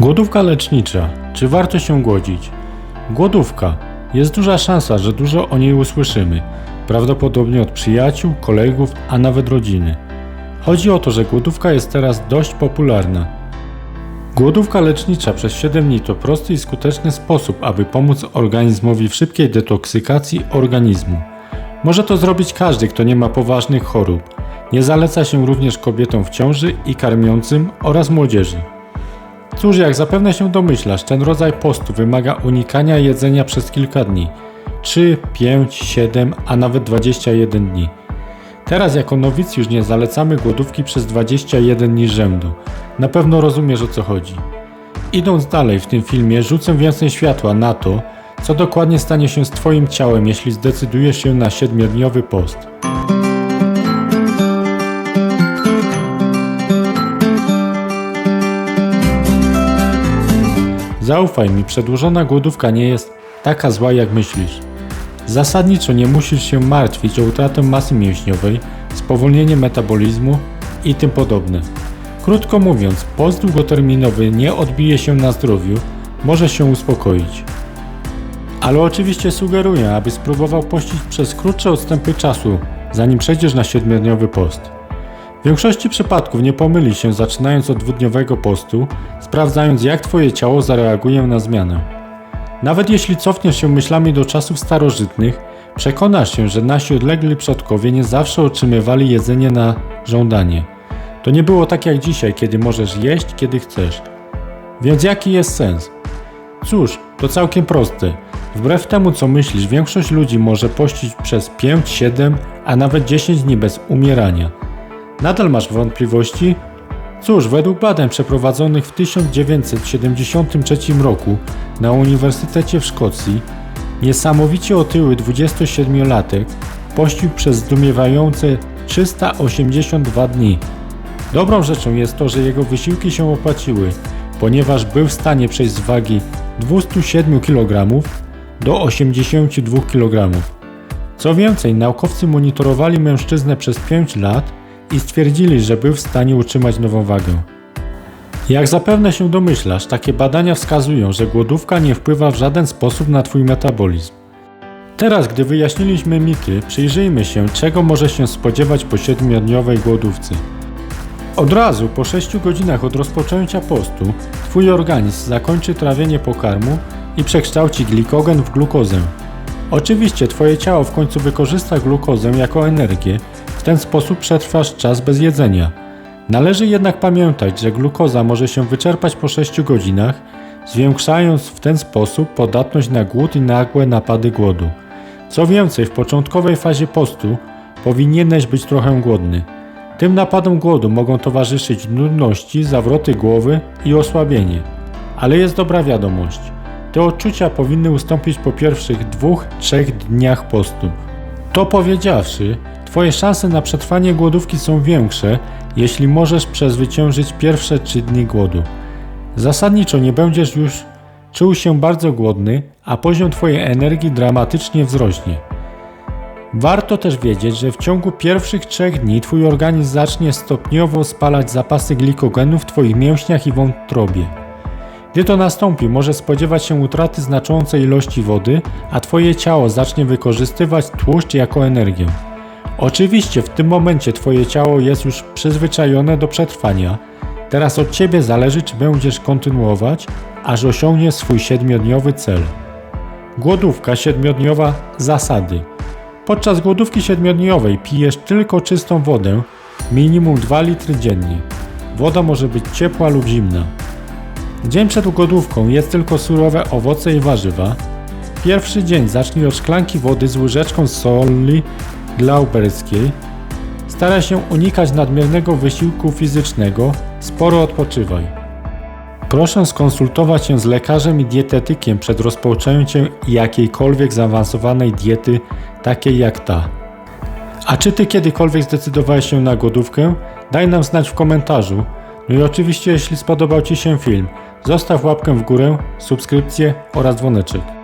Głodówka lecznicza. Czy warto się głodzić? Głodówka. Jest duża szansa, że dużo o niej usłyszymy. Prawdopodobnie od przyjaciół, kolegów, a nawet rodziny. Chodzi o to, że głodówka jest teraz dość popularna. Głodówka lecznicza przez 7 dni to prosty i skuteczny sposób, aby pomóc organizmowi w szybkiej detoksykacji organizmu. Może to zrobić każdy, kto nie ma poważnych chorób. Nie zaleca się również kobietom w ciąży i karmiącym oraz młodzieży. Cóż, jak zapewne się domyślasz, ten rodzaj postu wymaga unikania jedzenia przez kilka dni 3, 5, 7, a nawet 21 dni. Teraz jako nowicjusz nie zalecamy głodówki przez 21 dni rzędu. Na pewno rozumiesz o co chodzi. Idąc dalej w tym filmie, rzucę więcej światła na to, co dokładnie stanie się z Twoim ciałem, jeśli zdecydujesz się na 7-dniowy post. Zaufaj mi, przedłużona głodówka nie jest taka zła jak myślisz. Zasadniczo nie musisz się martwić o utratę masy mięśniowej, spowolnienie metabolizmu i tym podobne. Krótko mówiąc, post długoterminowy nie odbije się na zdrowiu, może się uspokoić. Ale oczywiście sugeruję, aby spróbował pościć przez krótsze odstępy czasu, zanim przejdziesz na 7-dniowy post. W większości przypadków nie pomyli się zaczynając od dwudniowego postu, sprawdzając jak Twoje ciało zareaguje na zmianę. Nawet jeśli cofniesz się myślami do czasów starożytnych, przekonasz się, że nasi odlegli przodkowie nie zawsze otrzymywali jedzenie na żądanie. To nie było tak jak dzisiaj, kiedy możesz jeść, kiedy chcesz. Więc jaki jest sens? Cóż, to całkiem proste. Wbrew temu co myślisz, większość ludzi może pościć przez 5, 7, a nawet 10 dni bez umierania. Nadal masz wątpliwości? Cóż, według badań przeprowadzonych w 1973 roku na Uniwersytecie w Szkocji, niesamowicie otyły 27-latek pościł przez zdumiewające 382 dni. Dobrą rzeczą jest to, że jego wysiłki się opłaciły, ponieważ był w stanie przejść z wagi 207 kg do 82 kg. Co więcej, naukowcy monitorowali mężczyznę przez 5 lat i stwierdzili, że był w stanie utrzymać nową wagę. Jak zapewne się domyślasz, takie badania wskazują, że głodówka nie wpływa w żaden sposób na Twój metabolizm. Teraz, gdy wyjaśniliśmy mity, przyjrzyjmy się, czego może się spodziewać po 7-dniowej głodówce. Od razu po 6 godzinach od rozpoczęcia postu, Twój organizm zakończy trawienie pokarmu i przekształci glikogen w glukozę. Oczywiście Twoje ciało w końcu wykorzysta glukozę jako energię, w ten sposób przetrwasz czas bez jedzenia. Należy jednak pamiętać, że glukoza może się wyczerpać po 6 godzinach, zwiększając w ten sposób podatność na głód i nagłe napady głodu. Co więcej, w początkowej fazie postu powinieneś być trochę głodny. Tym napadom głodu mogą towarzyszyć nudności, zawroty głowy i osłabienie. Ale jest dobra wiadomość. Te odczucia powinny ustąpić po pierwszych dwóch, trzech dniach postu. To powiedziawszy, Twoje szanse na przetrwanie głodówki są większe, jeśli możesz przezwyciężyć pierwsze 3 dni głodu. Zasadniczo nie będziesz już czuł się bardzo głodny, a poziom Twojej energii dramatycznie wzrośnie. Warto też wiedzieć, że w ciągu pierwszych trzech dni Twój organizm zacznie stopniowo spalać zapasy glikogenu w Twoich mięśniach i wątrobie. Gdy to nastąpi, może spodziewać się utraty znaczącej ilości wody, a Twoje ciało zacznie wykorzystywać tłuszcz jako energię. Oczywiście w tym momencie Twoje ciało jest już przyzwyczajone do przetrwania. Teraz od Ciebie zależy, czy będziesz kontynuować, aż osiągniesz swój siedmiodniowy cel. Głodówka siedmiodniowa zasady. Podczas głodówki siedmiodniowej pijesz tylko czystą wodę, minimum 2 litry dziennie. Woda może być ciepła lub zimna. Dzień przed głodówką jest tylko surowe owoce i warzywa. Pierwszy dzień zacznij od szklanki wody z łyżeczką soli glauberskiej. Staraj się unikać nadmiernego wysiłku fizycznego, sporo odpoczywaj. Proszę skonsultować się z lekarzem i dietetykiem przed rozpoczęciem jakiejkolwiek zaawansowanej diety, takiej jak ta. A czy Ty kiedykolwiek zdecydowałeś się na głodówkę? Daj nam znać w komentarzu. No i oczywiście jeśli spodobał Ci się film, zostaw łapkę w górę, subskrypcję oraz dzwoneczek.